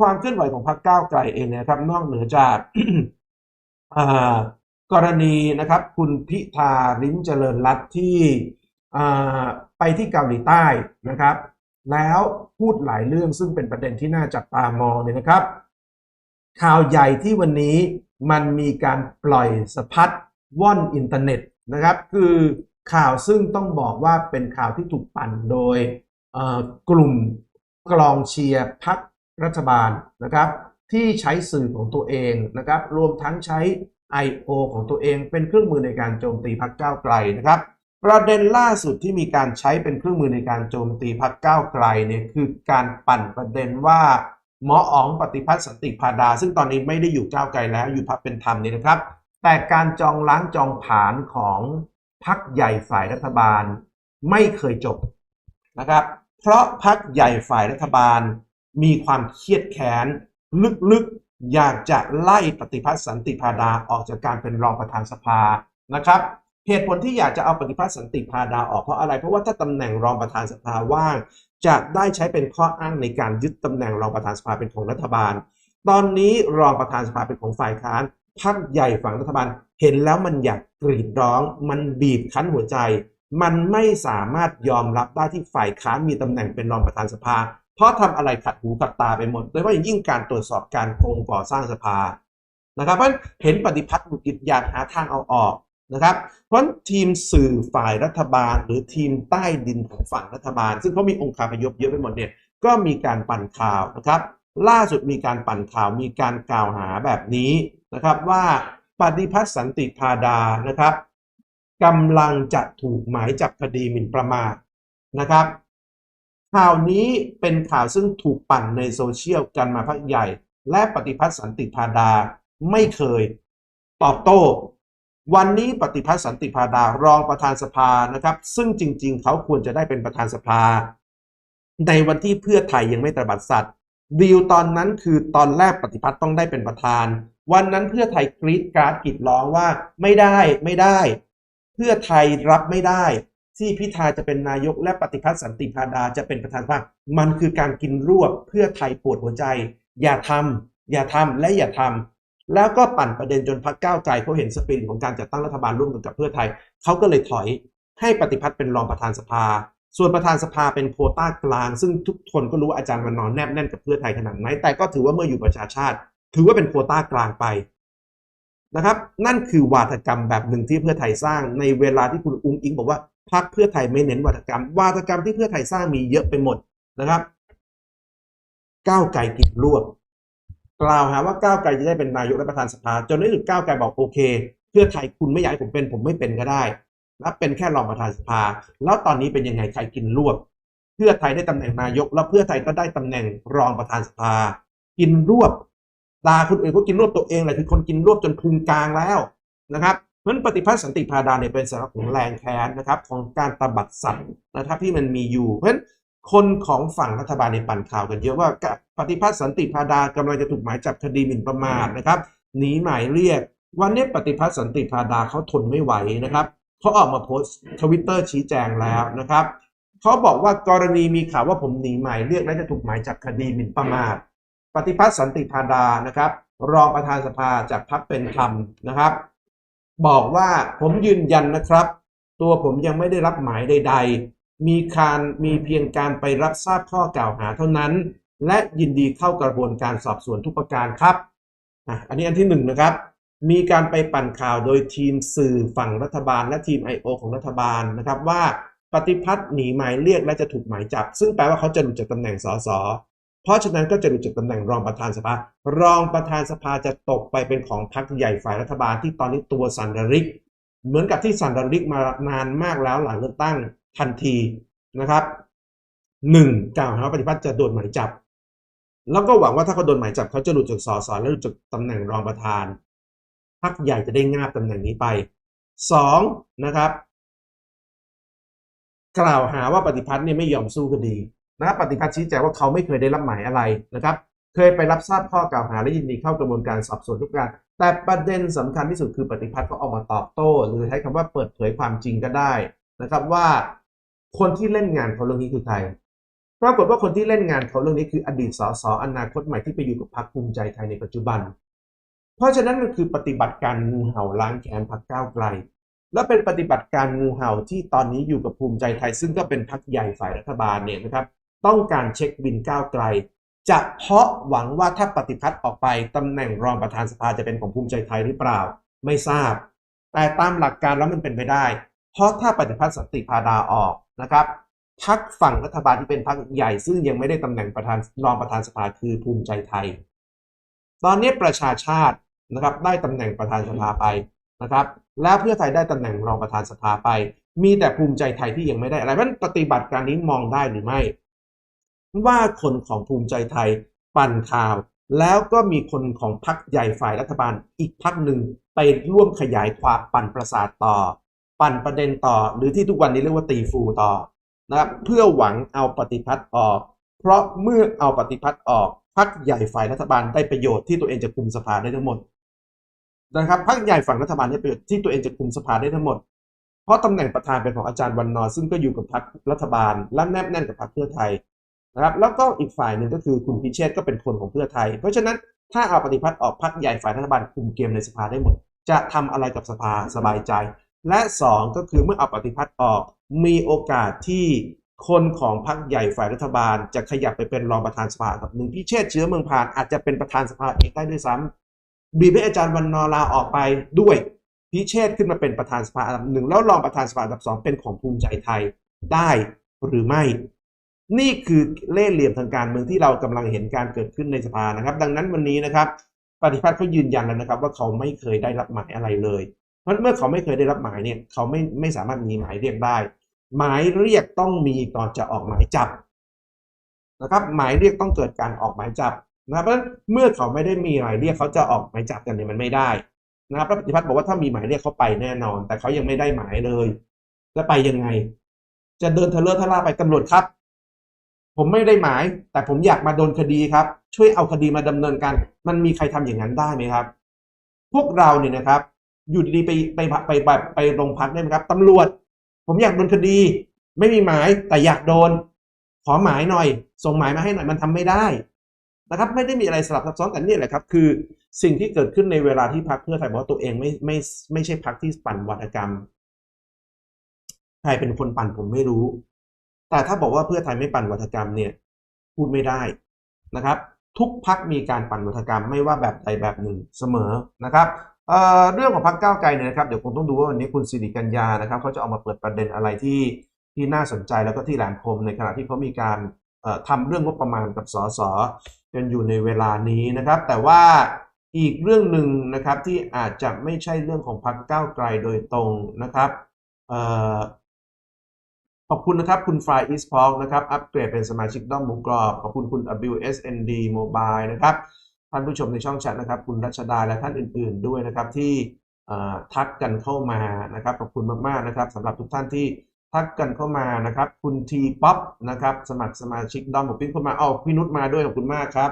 ความเคลื่อนไหวของพรรคก้าวไกลเองนี่ยครับนอกเหนือจากกรณีนะครับ คุณพิธาลิ้มเจริญรัตที่ไปที่เกาหลีใต้นะครับ แล้วพูดหลายเรื่องซึ่งเป็นประเด็นที่น่าจับตามองเนี่ยนะครับ ข่าวใหญ่ที่วันนี้มันมีการปล่อยสะพัดว่อนอินเทอร์เน็ตนะครับ คือข่าวซึ่งต้องบอกว่าเป็นข่าวที่ถูกปั่นโดยกลุ่มกลองเชียร์พัก รัฐบาลนะครับที่ใช้สื่อของตัวเองนะครับรวมทั้งใช้ I.O. ของตัวเองเป็นเครื่องมือในการโจมตีพรรคก้าวไกลนะครับประเด็นล่าสุดที่มีการใช้เป็นเครื่องมือในการโจมตีพรรคก้าวไกลเนี่ยคือการปั่นประเด็นว่าหมออ๋องปฏิพัฒน์สันติพาดา ซึ่งตอนนี้ไม่ได้อยู่ก้าวไกลแล้วอยู่พรรคเป็นธรรมนี่นะครับ แต่การจองล้างจองผานของพรรคใหญ่ฝ่ายรัฐบาลไม่เคยจบนะครับ เพราะพรรคใหญ่ฝ่ายรัฐบาล มีความเครียดแค้นลึกๆ อยากจะไล่ปฏิพัฒน์สันติพาดาออกจากการเป็นรองประธานสภานะครับ เหตุผลที่อยากจะเอาปฏิพัฒน์สันติพาดาออกเพราะอะไร เพราะว่าถ้าตำแหน่งรองประธานสภาว่าง จะได้ใช้เป็นข้ออ้างในการยึดตำแหน่งรองประธานสภาเป็นของรัฐบาล ตอนนี้รองประธานสภาเป็นของฝ่ายค้านพรรคใหญ่ฝั่งรัฐบาล เห็นแล้วมันอยากกรีดร้อง มันบีบคั้นหัวใจ มันไม่สามารถยอมรับได้ที่ฝ่ายค้านมีตำแหน่งเป็นรองประธานสภา เพราะทำอะไรขัดหูขัดตาไปหมดโดยเฉพาะยิ่งการตรวจสอบการโกงก่อสร้างสภานะครับเพราะเห็นปฏิพัฒน์บุกิจอยากหาทางเอาออกนะครับ เพราะทีมสื่อฝ่ายรัฐบาล หรือทีมใต้ดินของฝั่งรัฐบาล ซึ่งเขามีองค์คาพยพเยอะไปหมดเนี่ยก็มีการปั่นข่าวนะครับล่าสุดมีการปั่นข่าวมีการกล่าวหาแบบนี้นะครับว่าปฏิพัฒน์สันติพาดานะครับกำลังจะถูกหมายจับคดีหมิ่นประมาทนะครับ ข่าวนี้เป็นข่าวซึ่งถูกปั่นในโซเชียลกันมาพักใหญ่ และปฏิพัฒน์สันติพาดาไม่เคย ตอบโต้ วันนี้ปฏิพัฒน์สันติพาดารองประธานสภานะครับ ซึ่งจริง ๆ เขาควรจะได้เป็นประธานสภา ในวันที่เพื่อไทยยังไม่ตระบัดสัตว์ดีลตอนนั้นคือตอนแรกปฏิพัฒน์ต้องได้เป็นประธาน วันนั้นเพื่อไทยกรีดกราดกรีดร้องว่าไม่ได้ไม่ได้ เพื่อไทยรับไม่ได้ ที่พิธาจะเป็นนายกและปฏิพัฒน์สันติพาดาจะเป็นประธานสภามันคือการกินรวบเพื่อไทยปวดหัวใจ อย่าทำอย่าทำและอย่าทำแล้วก็ปั่นประเด็นจนพรรคก้าวไกลเขาเห็นสปิริตของการจัดตั้งรัฐบาลร่วมกันกับเพื่อไทยเขาก็เลยถอยให้ปฏิพัฒน์เป็นรองประธานสภา ส่วนประธานสภาเป็นโคต้ากลาง ซึ่งทุกคนก็รู้อาจารย์วันนอนแนบแน่นกับเพื่อไทยขนาดไหนแต่ก็ถือว่าเมื่ออยู่ประชาชาติ ถือว่าเป็นโคต้ากลางไปนะครับ นั่นคือวาทกรรมแบบหนึ่งที่เพื่อไทยสร้างในเวลาที่คุณอุ้งอิงบอกว่า พรรคเพื่อไทยไม่เน้นวาทกรรม วาทกรรมที่เพื่อไทยสร้างมีเยอะไปหมดนะครับ ก้าวไกลกินรวบกล่าวหาว่าก้าวไกลจะได้เป็นนายกและประธานสภา จนในที่สุดก้าวไกลบอกโอเค เพื่อไทยคุณไม่อยากให้ผมเป็น ผมไม่เป็นก็ได้และเป็นแค่รองประธานสภา แล้วตอนนี้เป็นยังไงใครกินรวบ เพื่อไทยได้ตำแหน่งนายก แล้วเพื่อไทยก็ได้ตำแหน่งรองประธานสภา กินรวบตาคนอื่นก็กินรวบตัวเองแหละคือคนกินรวบจนพุงกลางแล้วนะครับ ราะฉะนั้นปฏิพัฒน์สันติพาดาเนี่ยเป็นสาระของแรงแค้นนะครับของการตบัดสัตว์นะครับที่มันมีอยู่ เพราะฉะนั้นคนของฝั่งรัฐบาลในปั่นข่าวกันเยอะว่าปฏิพัฒน์สันติพาดากำลังจะถูกหมายจับคดีหมิ่นประมาทนะครับหนีหมายเรียก วันนี้ปฏิพัฒน์สันติพาดาเขาทนไม่ไหวนะครับเขาออกมาโพสต์ทวิตเตอร์ชี้แจงแล้วนะครับเขาบอกว่ากรณีมีข่าวว่าผมหนีหมายเรียกและจะถูกหมายจับคดีหมิ่นประมาทปฏิพัฒน์สันติพาดานะครับ รองประธานสภาจากพรรคเป็นธรรมนะครับ บอกว่าผมยืนยันนะครับ ตัวผมยังไม่ได้รับหมายใด ๆ มีการมีเพียงการไปรับทราบข้อกล่าวหาเท่านั้น และยินดีเข้ากระบวนการสอบสวนทุกประการครับอันนี้อันที่หนึ่งนะครับ มีการไปปั่นข่าวโดยทีมสื่อฝั่งรัฐบาลและทีม I.O. ของรัฐบาลนะครับว่าปฏิพัฒน์หนีหมายเรียกและจะถูกหมายจับ ซึ่งแปลว่าเขาจะหลุดจากตำแหน่งสส เพราะฉะนั้นก็จะหลุดจากตำแหน่งรองประธานสภา รองประธานสภาจะตกไปเป็นของพรรคใหญ่ฝ่ายรัฐบาลที่ตอนนี้ตัวสันดริก เหมือนกับที่สันดริกมานานมากแล้วหลังเลือกตั้งทันทีนะครับหนึ่งกล่าวหาว่าปฏิพัฒน์จะโดนหมายจับ แล้วก็หวังว่าถ้าเขาโดนหมายจับเขาจะหลุดจากสอสอและหลุดจากตำแหน่งรองประธานพรรคใหญ่จะได้งาบตำแหน่งนี้ไปสองนะครับ กล่าวหาว่าปฏิพัฒน์เนี่ยไม่ยอมสู้คดี นะครับปฏิพัฒน์ชี้แจงว่าเขาไม่เคยได้รับหมายอะไรนะครับ เคยไปรับทราบข้อกล่าวหาและยินดีเข้ากระบวนการสอบสวนทุกการแต่ประเด็นสำคัญที่สุดคือปฏิพัฒน์ก็ออกมาตอบโต้ หรือใช้คำว่าเปิดเผยความจริงก็ได้นะครับว่าคนที่เล่นงานเขาเรื่องนี้คือใครปรากฏว่าคนที่เล่นงานเขาเรื่องนี้คืออดีตสสอนาคตใหม่ที่ไปอยู่กับพรรคภูมิใจไทยในปัจจุบัน เพราะฉะนั้นมันคือปฏิบัติการงูเห่าล้างแค้นพรรคก้าวไกล และเป็นปฏิบัติการงูเห่าที่ตอนนี้อยู่กับภูมิใจไทย ซึ่งก็เป็นพรรคใหญ่ฝ่ายรัฐบาลเนี่ยนะครับ ต้องการเช็คบินก้าวไกล จะเพาะหวังว่าถ้าปฏิพัฒน์ออกไปตำแหน่งรองประธานสภาจะเป็นของภูมิใจไทยหรือเปล่า ไม่ทราบ แต่ตามหลักการแล้วมันเป็นไปได้ เพราะถ้าปฏิพัฒน์สันติพาดาออกนะครับพักฝั่งรัฐบาลที่เป็นพักใหญ่ซึ่งยังไม่ได้ตำแหน่งประธานรองประธานสภาคือภูมิใจไทย ตอนนี้ประชาชาตินะครับได้ตำแหน่งประธานสภาไปนะครับ แล้วเพื่อไทยได้ตำแหน่งรองประธานสภาไป มีแต่ภูมิใจไทยที่ยังไม่ได้อะไรเพราะฉะนั้นปฏิบัติการนี้มองได้หรือไม่ ว่าคนของภูมิใจไทยปั่นข่าว แล้วก็มีคนของพรรคใหญ่ฝ่ายรัฐบาลอีกพรรคหนึ่งไปร่วมขยายความปั่นประสาทต่อ ปั่นประเด็นต่อ หรือที่ทุกวันนี้เรียกว่าตีฟูต่อนะครับเพื่อหวังเอาปฏิพัฒน์ออก เพราะเมื่อเอาปฏิพัฒน์ออกพรรคใหญ่ฝ่ายรัฐบาลได้ประโยชน์ที่ตัวเองจะคุมสภาได้ทั้งหมดนะครับพรรคใหญ่ฝั่งรัฐบาลได้ประโยชน์ที่ตัวเองจะคุมสภาได้ทั้งหมด เพราะตำแหน่งประธานเป็นของอาจารย์วันนอร์ซึ่งก็อยู่กับพรรครัฐบาลและแนบแน่นกับพรรคเพื่อไทย นะครับแล้วก็อีกฝ่ายหนึ่งก็คือคุณพิเชษก็เป็นคนของเพื่อไทย เพราะฉะนั้นถ้าเอาปฏิพัฒน์ออกพรรคใหญ่ฝ่ายรัฐบาลคุมเกมในสภาได้หมด จะทำอะไรกับสภาสบายใจ และสองก็คือเมื่อเอาปฏิพัฒน์ออกมีโอกาสที่คนของพรรคใหญ่ฝ่ายรัฐบาล จะขยับไปเป็นรองประธานสภากับหนึ่งพิเชษเชื้อเมืองพานอาจจะเป็นประธานสภาเองได้ด้วยซ้ำบีบให้อาจารย์วันนอลาออกไปด้วยพิเชษขึ้นมาเป็นประธานสภาอันดับหนึ่งแล้วรองประธานสภาอันดับสองเป็นของภูมิใจไทยได้หรือไม่ นี่คือเล่ห์เหลี่ยมทางการเมืองที่เรากำลังเห็นการเกิดขึ้นในสภานะครับ ดังนั้นวันนี้นะครับ ปฏิพัฒน์เขายืนยันแล้วนะครับ ว่าเขาไม่เคยได้รับหมายอะไรเลยเพราะเมื่อเขาไม่เคยได้รับหมายเนี่ยเขาไม่ไม่สามารถมีหมายเรียกได้ หมายเรียกต้องมีก่อนจะออกหมายจับนะครับ หมายเรียกต้องเกิดการออกหมายจับนะครับเพราะฉะนั้นเมื่อเขาไม่ได้มีหมายเรียกเขาจะออกหมายจับกันเนี่ยมันไม่ได้นะครับพระปฏิพัฒน์บอกว่าถ้ามีหมายเรียกเขาไปแน่นอน แต่เขายังไม่ได้หมายเลยจะไปยังไง จะเดินเทเลอร์ทะล่าไปตำรวจครับ ผมไม่ได้หมาย แต่ผมอยากมาโดนคดีครับ ช่วยเอาคดีมาดำเนินการ มันมีใครทำอย่างนั้นได้ไหมครับ พวกเราเนี่ยนะครับอยู่ดีๆไปไปไปไปไปโรงพักได้ไหมครับตำรวจ ผมอยากโดนคดี ไม่มีหมายแต่อยากโดน ขอหมายหน่อย ส่งหมายมาให้หน่อยมันทำไม่ได้นะครับ ไม่ได้มีอะไรสลับซับซ้อนแต่นี่แหละครับ คือสิ่งที่เกิดขึ้นในเวลาที่พักเพื่อไทยบอกว่าตัวเองไม่ไม่ไม่ใช่พักที่ปั่นวัฒกรรม ใครเป็นคนปั่นผมไม่รู้ แต่ถ้าบอกว่าเพื่อไทยไม่ปั่นวัฒกรรมเนี่ยพูดไม่ได้นะครับ ทุกพักมีการปั่นวัฒกรรมไม่ว่าแบบใดแบบหนึ่งเสมอนะครับเเรื่องของพักก้าวไกลเนี่ยนะครับเดี๋ยวคงต้องดูว่าวันนี้คุณสิริกัญญานะครับเขาจะเอามาเปิดประเด็นอะไรที่ที่น่าสนใจแล้วก็ที่แหลมคมในขณะที่เขามีการเอ่อทำเรื่องงบประมาณกับสสกันอยู่ในเวลานี้นะครับ แต่ว่าอีกเรื่องหนึ่งนะครับที่อาจจะไม่ใช่เรื่องของพักก้าวไกลโดยตรงนะครับ ขอบคุณนะครับคุณฟายอีสพอกนะครับ อัปเกรดเป็นสมาชิกด้อมหมูกรอบ ขอบคุณคุณ WSND Mobile นะครับ ท่านผู้ชมในช่องแชทนะครับ คุณรัชดาและท่านอื่น ๆ ด้วยนะครับที่ทักกันเข้ามานะครับ ขอบคุณมากๆนะครับสำหรับทุกท่านที่ทักกันเข้ามานะครับ คุณทีป๊อปนะครับ สมัครสมาชิกด้อมหมูปิ้งเข้ามาเอาพี่นุชมาด้วยขอบคุณมากครับ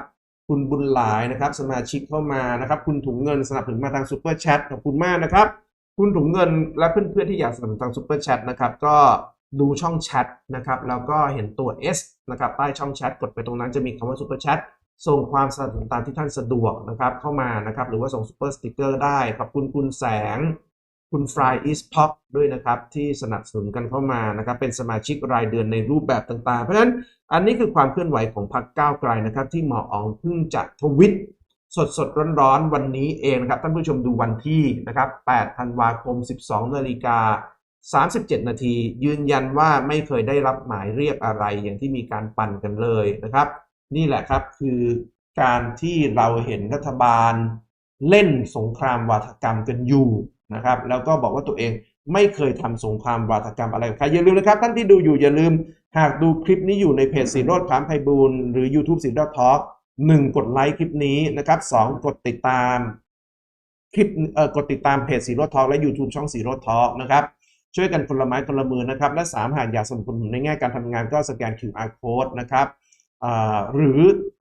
คุณบุญหลายนะครับ สมาชิกเข้ามานะครับ คุณถุงเงินสนับสนุนมาทางซูเปอร์แชทขอบคุณมากนะครับ คุณถุงเงินและเพื่อนๆที่อยากสนับสนุนทางซูเปอร์แชทนะครับก็ ดูช่องแชทนะครับแล้วก็เห็นตัว S นะครับใต้ช่องแชทกดไปตรงนั้นจะมีคำว่าซูเปอร์แชทส่งความสนับสนุนตามที่ท่านสะดวกนะครับเข้ามานะครับหรือว่าส่งซูเปอร์สติกเกอร์ได้ขอบคุณคุณแสง คุณฟรายอีสพ็อปด้วยนะครับที่สนับสนุนกันเข้ามานะครับเป็นสมาชิกรายเดือนในรูปแบบต่างๆ เพราะฉะนั้นอันนี้คือความเคลื่อนไหวของพรรคก้าวไกลนะครับที่หมออองเพิ่งจะทวิตสดสดร้อนๆวันนี้เองนะครับท่านผู้ชมดูวันที่นะครับ8ธันวาคม 12นาฬิกา 37 นาที ยืนยันว่าไม่เคยได้รับหมายเรียกอะไรอย่างที่มีการปั่นกันเลยนะครับ นี่แหละครับคือการที่เราเห็นรัฐบาลเล่นสงครามวาทกรรมกันอยู่นะครับ แล้วก็บอกว่าตัวเองไม่เคยทำสงครามวาทกรรมอะไรใครอย่าลืมนะครับ ท่านที่ดูอยู่อย่าลืม หากดูคลิปนี้อยู่ในเพจสีโรดพามไพบูลหรือ YouTube สีโรดทอล์กหนึ่งกดไลค์คลิปนี้นะครับสองกดติดตามคลิปเอ่อกดติดตามเพจสีโรดทอล์กและ YouTube ช่องสีโรดทอล์กนะครับ ช่วยกันคนละไม้คนละมือนะครับ และสามหากอยากสนับสนุนในแง่การทำงานก็สแกน QR code นะครับหรือ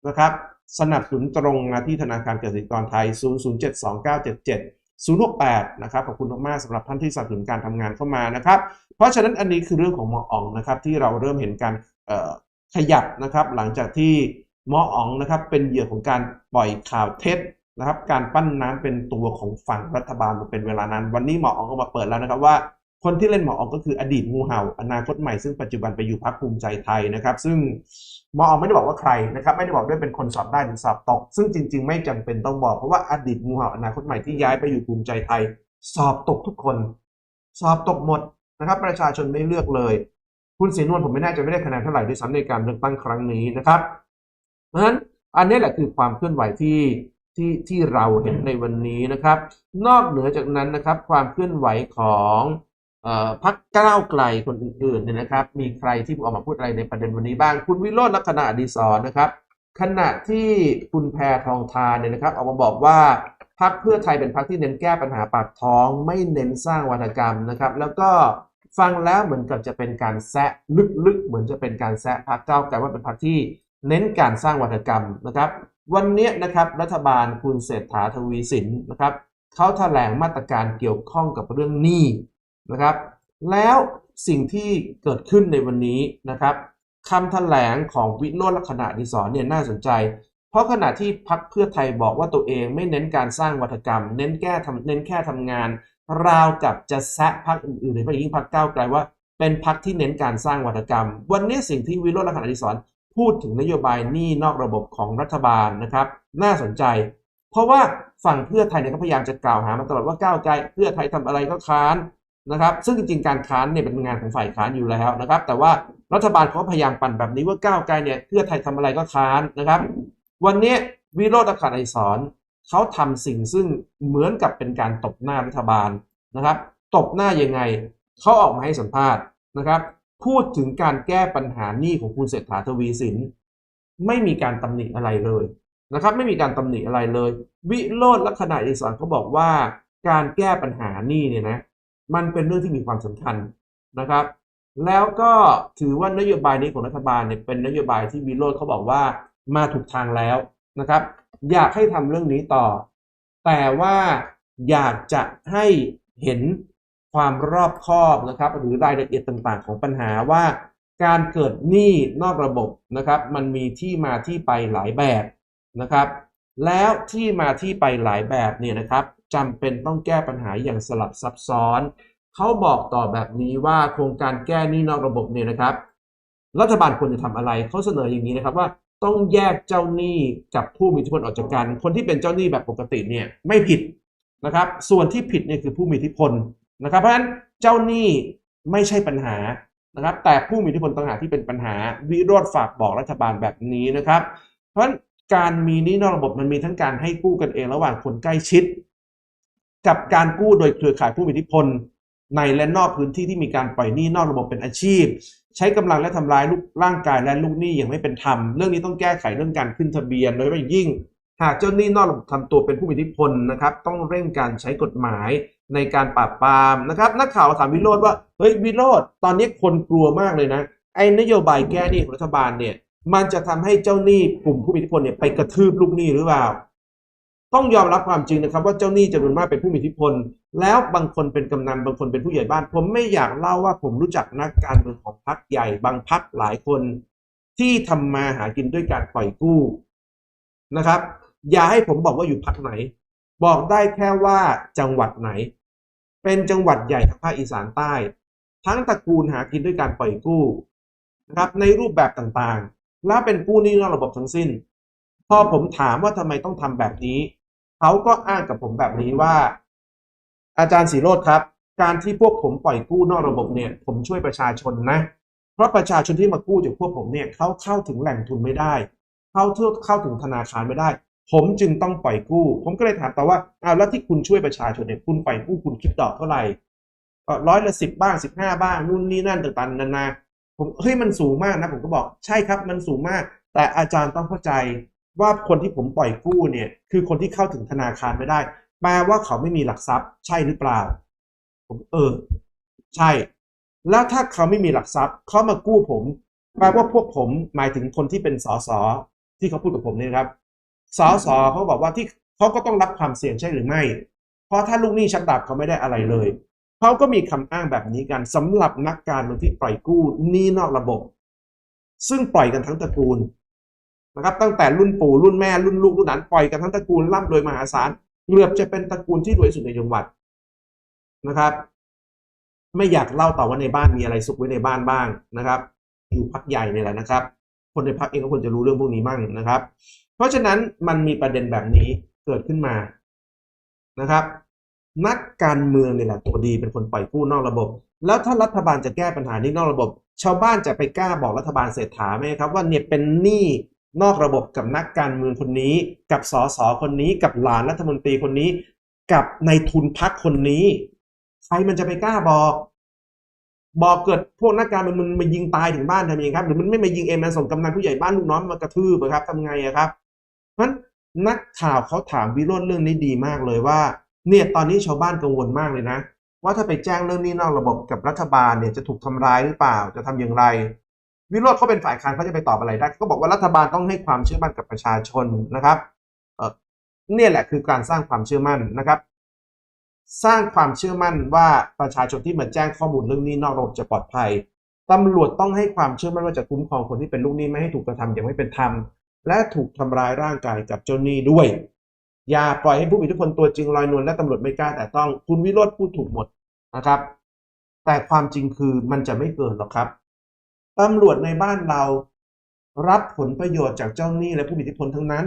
นะครับสนับสนุนตรงมาที่ธนาคารเกษตรกรไทย 0072977 068 นะครับ ขอบคุณมากๆสำหรับท่านที่สนับสนุนการทำงานเข้ามานะครับ เพราะฉะนั้นอันนี้คือเรื่องของหมออ๋องนะครับที่เราเริ่มเห็นการขยับนะครับ หลังจากที่หมออ๋องนะครับเป็นเหยื่อของการปล่อยข่าวเท็จนะครับ การปั้นน้ำเป็นตัวของฝั่งรัฐบาลมาเป็นเวลานานวันนี้หมออ๋องก็มาเปิดแล้วนะครับว่า คนที่เล่นหมออ๋องก็คืออดีตงูเห่า อนาคตใหม่ซึ่งปัจจุบันไปอยู่พรรคภูมิใจไทยนะครับ ซึ่งหมออ๋องไม่ได้บอกว่าใครนะครับ ไม่ได้บอกด้วยเป็นคนสอบได้หรือสอบตก ซึ่งจริง ๆ ไม่จำเป็นต้องบอกเพราะว่าอดีตงูเห่าอนาคตใหม่ที่ย้ายไปอยู่ภูมิใจไทย สอบตกทุกคน สอบตกหมดนะครับ ประชาชนไม่เลือกเลย คุณศรีนวลผมไม่แน่ใจไม่ได้คะแนนเท่าไหร่ด้วยซ้ำในการเลือกตั้งครั้งนี้นะครับเพราะฉะนั้นอันนี้แหละคือความเคลื่อนไหวที่ที่ที่เราเห็นในวันนี้นะครับ นอกเหนือจากนั้นนะครับ ความเคลื่อนไหวของ พรรคก้าวไกลคนอื่นๆเนี่ยนะครับ มีใครที่ออกมาพูดอะไรในประเด็นวันนี้บ้าง คุณวิโรจน์ลักษณะดีศรนะครับ ขณะที่คุณแพทองทานเนี่ยนะครับออกมาบอกว่าพรรคเพื่อไทยเป็นพรรคที่เน้นแก้ปัญหาปากท้องไม่เน้นสร้างวัฒกรรมนะครับ แล้วก็ฟังแล้วเหมือนกับจะเป็นการแซะลึกๆ เหมือนจะเป็นการแซะพรรคก้าไกลว่าเป็นพรรคที่เน้นการสร้างวัฒกรรมนะครับ วันนี้นะครับรัฐบาลคุณเศรษฐาทวีสินนะครับเขาแถลงมาตรการเกี่ยวข้องกับเรื่องหนี้ นะครับ แล้วสิ่งที่เกิดขึ้นในวันนี้นะครับคำแถลงของวิโรจน์ลักษณะอดิศรเนี่ยน่าสนใจ เพราะขณะที่พักเพื่อไทยบอกว่าตัวเองไม่เน้นการสร้างวัฒกรรม เน้นแก้ทำเน้นแค่ทำงาน ราวกับจะแซะพักอื่นๆโดยเฉพยิ่งพักก้าวไกลว่า เป็นพักที่เน้นการสร้างวัฒกรรม วันนี้สิ่งที่วิโรจน์ลักษณะอดิศรพูดถึงนโยบายหนี้นอกระบบของรัฐบาลนะครับ น่าสนใจ เพราะว่าฝั่งเพื่อไทยเนี่ยก็พยายามจะกล่าวหามาตลอดว่าก้าวไกล เพื่อไทยทำอะไรก็ค้าน นะครับซึ่งจริงๆการค้านเนี่ยเป็นงานของฝ่ายค้านอยู่แล้วนะครับ แต่ว่ารัฐบาลเขาก็พยายามปั่นแบบนี้ว่าก้าวไกลเนี่ยเพื่อไทยทำอะไรก็ค้านนะครับ วันนี้วิโรจน์ลักษณะอดิศรเขาทำสิ่งซึ่งเหมือนกับเป็นการตบหน้ารัฐบาลนะครับ ตบหน้ายังไงเขาออกมาให้สัมภาษณ์นะครับ พูดถึงการแก้ปัญหาหนี้ของคุณเศรษฐาทวีสิน ไม่มีการตำหนิอะไรเลยนะครับ ไม่มีการตำหนิอะไรเลย วิโรจน์ลักษณะอดิศรเขาบอกว่าการแก้ปัญหาหนี้เนี่ยนะ มันเป็นเรื่องที่มีความสำคัญนะครับ แล้วก็ถือว่านโยบายนี้ของรัฐบาลเนี่ยเป็นนโยบายที่วิโรจน์เขาบอกว่ามาถูกทางแล้วนะครับ อยากให้ทำเรื่องนี้ต่อ แต่ว่าอยากจะให้เห็นความรอบคอบนะครับ หรือรายละเอียดต่างๆ ของปัญหาว่าการเกิดหนี้นอกระบบนะครับ มันมีที่มาที่ไปหลายแบบนะครับ แล้วที่มาที่ไปหลายแบบเนี่ยนะครับ จำเป็นต้องแก้ปัญหาอย่างสลับซับซ้อน เขาบอกต่อแบบนี้ว่าโครงการแก้หนี้นอกระบบเนี่ยนะครับ รัฐบาลควรจะทำอะไรเขาเสนออย่างนี้นะครับว่าต้องแยกเจ้าหนี้กับผู้มีอิทธิพลออกจากกัน คนที่เป็นเจ้าหนี้แบบปกติเนี่ยไม่ผิดนะครับ ส่วนที่ผิดเนี่ยคือผู้มีอิทธิพลนะครับ เพราะฉะนั้นเจ้าหนี้ไม่ใช่ปัญหานะครับ แต่ผู้มีอิทธิพลต่างหากที่เป็นปัญหา วิโรธฝากบอกรัฐบาลแบบนี้นะครับ เพราะฉะนั้นการมีหนี้นอกระบบมันมีทั้งการให้กู้กันเองระหว่างคนใกล้ชิด กับการกู้โดยเครือข่ายผู้มีอิทธิพล ในและนอกพื้นที่ที่มีการปล่อยหนี้นอกระบบเป็นอาชีพ ใช้กำลังและทำร้ายลูกร่างกายและลูกหนี้อย่างไม่เป็นธรรมเรื่องนี้ต้องแก้ไขเรื่องการขึ้นทะเบียนโดยเฉพาะยิ่ง หากเจ้าหนี้นอกระบบทำตัวเป็นผู้มีอิทธิพลนะครับต้องเร่งการใช้กฎหมายในการปราบปรามนะครับนักข่าวถามวิโรธว่าเฮ้ยวิโรธตอนนี้คนกลัวมากเลยนะไอ้นโยบายแก้หนี้ของรัฐบาลเนี่ยมันจะทำให้เจ้าหนี้กลุ่มผู้มีอิทธิพลเนี่ยไปกระทืบลูกหนี้หรือเปล่า ต้องยอมรับความจริงนะครับ ว่าเจ้าหนี้จำนวนมากเป็นผู้มีอิทธิพล แล้วบางคนเป็นกำนันบางคนเป็นผู้ใหญ่บ้าน ผมไม่อยากเล่าว่าผมรู้จักนักการเมืองของพรรคใหญ่บางพรรคหลายคน ที่ทำมาหากินด้วยการปล่อยกู้นะครับ อย่าให้ผมบอกว่าอยู่พรรคไหน บอกได้แค่ว่าจังหวัดไหน เป็นจังหวัดใหญ่ทางภาคอีสานใต้ ทั้งตระกูลหากินด้วยการปล่อยกู้นะครับในรูปแบบต่างๆ และเป็นกู้หนี้นอกระบบทั้งสิ้น พอผมถามว่าทำไมต้องทำแบบนี้ เขาก็อ้างกับผมแบบนี้ว่า อาจารย์สีโรดครับ การที่พวกผมปล่อยกู้นอกระบบเนี่ย ผมช่วยประชาชนนะ เพราะประชาชนที่มากู้จากพวกผมเนี่ยเขาเข้าถึงแหล่งทุนไม่ได้ เข้าเทือกเข้าถึงธนาคารไม่ได้ ผมจึงต้องปล่อยกู้ ผมก็เลยถามต่อว่าอ้าแล้วที่คุณช่วยประชาชนเนี่ยคุณปล่อยกู้คุณคิดดอกเท่าไหร่ร้อยละสิบบ้างสิบห้าบ้างนู่นนี่นั่นต่างๆนานาผมเฮ้ยมันสูงมากนะผมก็บอกใช่ครับมันสูงมาก แต่อาจารย์ต้องเข้าใจ ว่าคนที่ผมปล่อยกู้เนี่ยคือคนที่เข้าถึงธนาคารไม่ได้ แปลว่าเขาไม่มีหลักทรัพย์ ใช่หรือเปล่า ผมเออ ใช่ แล้วถ้าเขาไม่มีหลักทรัพย์เขามากู้ผม แปลว่าพวกผมหมายถึงคนที่เป็นสสที่เขาพูดกับผมเนี่ยครับสสเขาบอกว่าที่เขาก็ต้องรับความเสี่ยงใช่หรือไม่ เพราะถ้าลูกหนี้ชักดาบเขาไม่ได้อะไรเลยเขาก็มีคำอ้างแบบนี้กันสำหรับนักการเมืองที่ปล่อยกู้หนี้นอกระบบ ซึ่งปล่อยกันทั้งตระกูล นะครับตั้งแต่รุ่นปู่รุ่นแม่รุ่นลูกรุ่นหลานปล่อยกันทั้งตระกูลร่ำรวยมหาศาลเกือบจะเป็นตระกูลที่รวยสุดในจังหวัดนะครับ ไม่อยากเล่าต่อว่าในบ้านมีอะไรซุกไว้ในบ้านบ้างนะครับ อยู่พักใหญ่เนี่ยแหละนะครับ คนในพักเองก็ควรจะรู้เรื่องพวกนี้บ้างนะครับ เพราะฉะนั้นมันมีประเด็นแบบนี้เกิดขึ้นมานะครับ นักการเมืองเนี่ยแหละตัวดีเป็นคนปล่อยกู้นอกระบบ แล้วถ้ารัฐบาลจะแก้ปัญหานี้นอกระบบ ชาวบ้านจะไปกล้าบอกรัฐบาลเศรษฐาไหมครับว่าเนี่ยเป็นหนี้ นอกระบบกับนักการเมืองคนนี้ กับสสคนนี้ กับหลานรัฐมนตรีคนนี้ กับในายทุนพักคนนี้ ใครมันจะไปกล้าบอก บอกเกิดพวกนักการเมืองมันมายิงตายถึงบ้านทำยังไงครับหรือมันไม่มายิงเองมันส่งกำนันผู้ใหญ่บ้านลูกน้องมากระทืบอครับทำไงอะครับเพราะนักข่าวเขาถามวิโรจน์เรื่องนี้ดีมากเลยว่า เนี่ยตอนนี้ชาวบ้านกังวลมากเลยนะ ว่าถ้าไปแจ้งเรื่องนี้นอกระบบกับรัฐบาลเนี่ยจะถูกทำร้ายหรือเปล่าจะทำอย่างไร วิโรจน์เขาเป็นฝ่ายค้านเขาจะไปตอบอะไรได้เขาบอกว่ารัฐบาลต้องให้ความเชื่อมั่นกับประชาชนนะครับเนี่ยแหละคือการสร้างความเชื่อมั่นนะครับ สร้างความเชื่อมั่นว่าประชาชนที่มาแจ้งข้อมูลเรื่องนี้นอกระบบจะปลอดภัยตำรวจต้องให้ความเชื่อมั่นว่าจะคุ้มครองคนที่เป็นลูกหนี้ไม่ให้ถูกกระทำอย่างไม่เป็นธรรม และถูกทำร้ายร่างกายกับเจ้าหนี้ด้วย อย่าปล่อยให้ผู้มีอิทธิพลตัวจริงลอยนวลและตำรวจไม่กล้าแต่ต้องคุณวิโรธพูดถูกหมดนะครับ แต่ความจริงคือมันจะไม่เกินหรอกครับ ตำรวจในบ้านเรา รับผลประโยชน์จากเจ้าหนี้และผู้มีอิทธิพลทั้งนั้น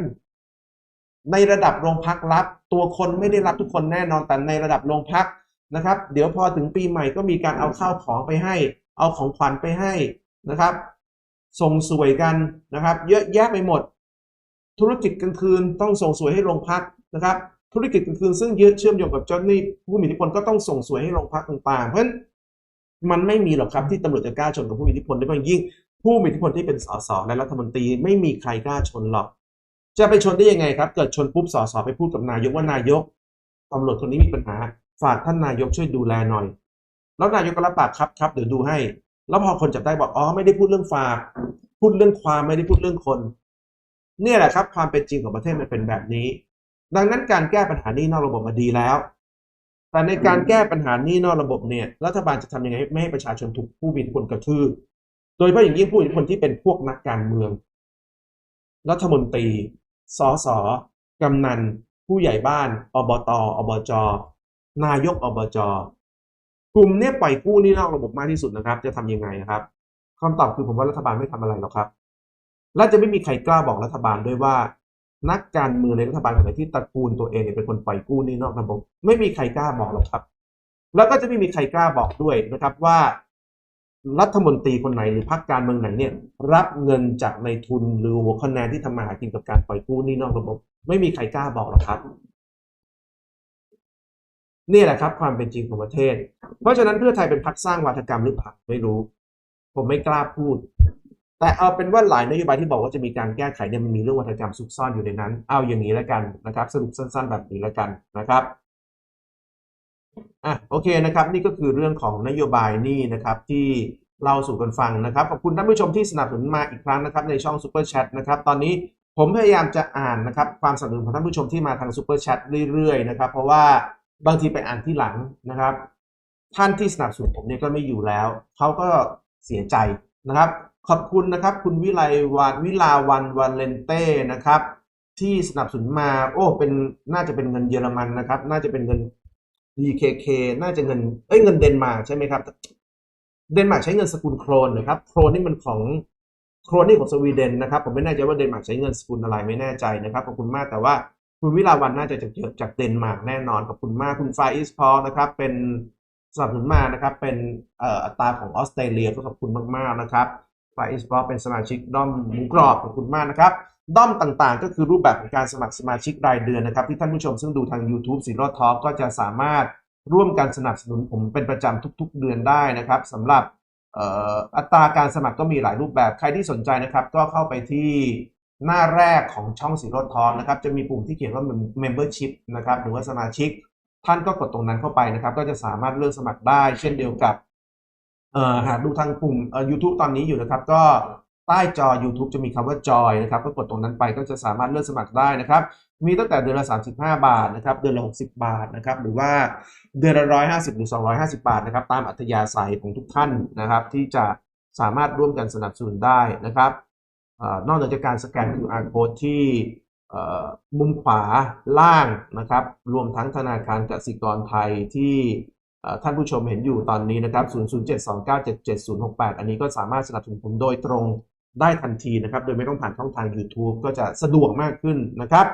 ในระดับโรงพักรับ ตัวคนไม่ได้รับทุกคนแน่นอนแต่ในระดับโรงพักนะครับ เดี๋ยวพอถึงปีใหม่ก็มีการเอาข้าวของไปให้ เอาของขวัญไปให้นะครับ ส่งสวยกันนะครับ เยอะแยะไปหมด ธุรกิจกลางคืนต้องส่งสวยให้โรงพักนะครับ ธุรกิจกลางคืนซึ่งยึดเชื่อมโยงกับเจ้าหนี้ผู้มีอิทธิพลก็ต้องส่งสวยให้โรงพักต่างๆ เพราะฉะนั้น มันไม่มีหรอกครับที่ตำรวจจะกล้าชนกับผู้มีอิทธิพลได้บางยิ่งผู้มีอิทธิพลที่เป็นสสและรัฐมนตรีไม่มีใครกล้าชนหรอก จะไปชนได้ยังไงครับ เกิดชนปุ๊บสสไปพูดกับนายกว่านายกตำรวจคนนี้มีปัญหา ฝากท่านนายกช่วยดูแลหน่อย แล้วนายกก็รับปากครับครับเดี๋ยวดูให้ แล้วพอคนจับได้บอกอ๋อไม่ได้พูดเรื่องฝาก พูดเรื่องความไม่ได้พูดเรื่องคน เนี่ยแหละครับ ความเป็นจริงของประเทศมันเป็นแบบนี้ ดังนั้นการแก้ปัญหานี้นอกระบบมาดีแล้ว แต่ในการแก้ปัญหานี้นอกระบบเนี่ยรัฐบาลจะทำยังไงไม่ให้ประชาชนถูกผู้มีอิทธิพลกระทืบโดยเฉพาะอย่างยิ่งผู้มีอิทธิพลที่เป็นพวกนักการเมือง รัฐมนตรีสสกำนัน ผู้ใหญ่บ้าน อบต อบจ นายกอบจ กลุ่มเนี้ยปล่อยกู้นี่นอกระบบมากที่สุดนะครับ จะทำยังไงครับคำตอบคือผมว่ารัฐบาลไม่ทำอะไรหรอกครับ และจะไม่มีใครกล้าบอกรัฐบาลด้วยว่า นักการเมืองในรัฐบาลคนไหนที่ตระกูลตัวเองเนี่ยเป็นคนปล่อยกู้นี่นอกระบบ ไม่มีใครกล้าบอกหรอกครับ แล้วก็จะไม่มีใครกล้าบอกด้วยนะครับว่า รัฐมนตรีคนไหนหรือพรรคการเมืองไหนเนี่ย รับเงินจากในทุนหรือหัวคะแนนที่ทำมาหากินกับการปล่อยกู้นี่นอกระบบ ไม่มีใครกล้าบอกหรอกครับนี่แหละครับความเป็นจริงของประเทศ เพราะฉะนั้นเพื่อไทยเป็นพรรคสร้างวาทกรรมหรือเปล่าไม่รู้ ผมไม่กล้าพูด แต่เอาเป็นว่าหลายนโยบายที่บอกว่าจะมีการแก้ไขเนี่ยมันมีเรื่องวัฒกรรมซุกซ่อนอยู่ในนั้น เอาอย่างนี้แล้วกันนะครับ สรุปสั้น ๆ แบบนี้แล้วกันนะครับอะโอเคนะครับ นี่ก็คือเรื่องของนโยบายนี่นะครับที่เล่าสู่กันฟังนะครับขอบคุณท่านผู้ชมที่สนับสนุนมาอีกครั้งนะครับ ในช่องซูเปอร์แชทนะครับ ตอนนี้ผมพยายามจะอ่านนะครับ ความสนับสนุนของท่านผู้ชมที่มาทางซูเปอร์แชทเรื่อยๆนะครับ เพราะว่าบางทีไปอ่านที่หลังนะครับ ท่านที่สนับสนุนผมเนี่ยก็ไม่อยู่แล้วเขาก็เสียใจนะครับ ขอบคุณนะครับ คุณวิไลวันวิลาวันวันเลนเต้นะครับ ที่สนับสนุนมา โอ้เป็นน่าจะเป็นเงินเยอรมันนะครับ น่าจะเป็นเงิน DKK น่าจะเงิน เอ้ยเงินเดนมาร์กใช่ไหมครับ เดนมาร์กใช้เงินสกุลโครนนะครับ โครนนี่มันของโครนนี่ของสวีเดนนะครับ ผมไม่แน่ใจว่าเดนมาร์กใช้เงินสกุลอะไรไม่แน่ใจนะครับขอบคุณมากแต่ว่าคุณวิลาวันน่าจะจากจากเดนมาร์กแน่นอนขอบคุณมากคุณไฟอิสพอนะครับ เป็นสนับสนุนมานะครับ เป็นอัตราของออสเตรเลียก็ขอบคุณมากๆนะครับ ฟาอิสพอเป็นสมาชิกด้อมหมูกรอบขอบคุณมากนะครับ ด้อมต่างๆ ก็คือรูปแบบของการสมัครสมาชิกรายเดือนนะครับ ที่ท่านผู้ชมซึ่งดูทาง YouTube สีโรทอก็จะสามารถร่วมกันสนับสนุนผมเป็นประจำทุก ๆ เดือนได้นะครับสำหรับอัตราการสมัครก็มีหลายรูปแบบใครที่สนใจนะครับ ก็เข้าไปที่หน้าแรกของช่องสีโรทองนะครับ จะมีปุ่มที่เขียนว่า membership นะครับหรือว่าสมาชิก ท่านก็กดตรงนั้นเข้าไปนะครับ ก็จะสามารถเลือกสมัครได้ เช่นเดียวกับ เอ่อหากดูทางปุ่มเอ่อ YouTube ตอนนี้อยู่นะครับ ก็ใต้จอ YouTube จะมีคำว่าจอยนะครับก็กดตรงนั้นไปก็จะสามารถเลือกสมัครได้นะครับ มีตั้งแต่เดือนละ 35 บาทนะครับ เดือนละ 60 บาทนะครับ หรือว่าเดือนละ 150 หรือ 250 บาทนะครับ ตามอัธยาศัยของทุกท่านนะครับ ที่จะสามารถร่วมกันสนับสนุนได้นะครับอนอกจากการสแกน QR code ที่เอ่มุมขวาล่างนะครับ รวมทั้งธนาคารกสิกรไทยที่ ท่านผู้ชมเห็นอยู่ตอนนี้นะครับ 00729777068 อันนี้ก็สามารถสนับสนุนผมโดยตรงได้ทันทีนะครับ โดยไม่ต้องผ่านช่องทาง YouTube ก็จะสะดวกมากขึ้นนะครับ